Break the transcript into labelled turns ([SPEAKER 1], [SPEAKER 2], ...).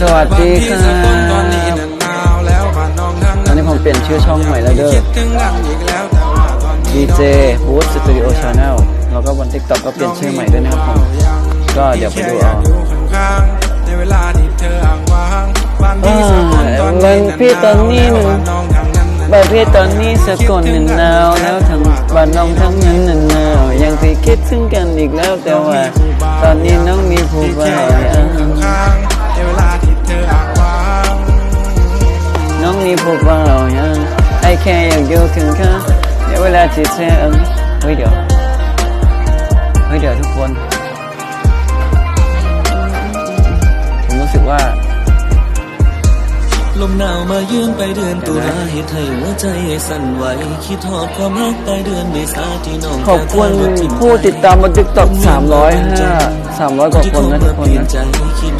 [SPEAKER 1] สวัสดีครับ
[SPEAKER 2] ตอนนี้นั้นหนาวแล้วบ้านน้องทั้ง
[SPEAKER 1] ตอนนี้ผมเปลี่ยนชื่อช่องใหม่แล้วเด้อ
[SPEAKER 2] คิดถึงกันอีกแล้วแต่ว่าตอนนี้
[SPEAKER 1] DJ Boost Studio Channel แล้วก็บน TikTok ก็เปลี่ยนชื่อใหม่ด้วยนะครับผม ก็เดี๋ยวไปดูเอา
[SPEAKER 2] อยู่ข้างๆในเวลาที่เธออ้างว้างบ้านพี่สักคนตอนนี้
[SPEAKER 1] อ่าวันพี่ตอนนี้
[SPEAKER 2] แล้วบ้านน้องทั้งนั้นน่ะ
[SPEAKER 1] บ้านพี่ตอนนี้สกลนินหนาวแล้วทั้งบ้านน้องทั้งนั้นน่ะหนาวยังสิคิดถึงกันอีกแล้วแต่ว่า ตอนนี้ น้องมีผู้บ่าวยังไอแค่อยากอยู่ข้างข้างในเวลาที่เธอเอิ้นเฮ้ยเดี๋ยว เฮ้ยเดี๋ยวทุกคน ผมรู้สึกว่า
[SPEAKER 3] ลมหนาวมาเยือนไปเดือนตุลาเหตุให้หัวใจสั่นไหว คิดทอดความรักใต้เดือนเมษาที่น้อง
[SPEAKER 1] ขอบคุณผู้ติดตามบน TikTok 305 300กว่าคนนะทุกคนนะ
[SPEAKER 3] ใจคิด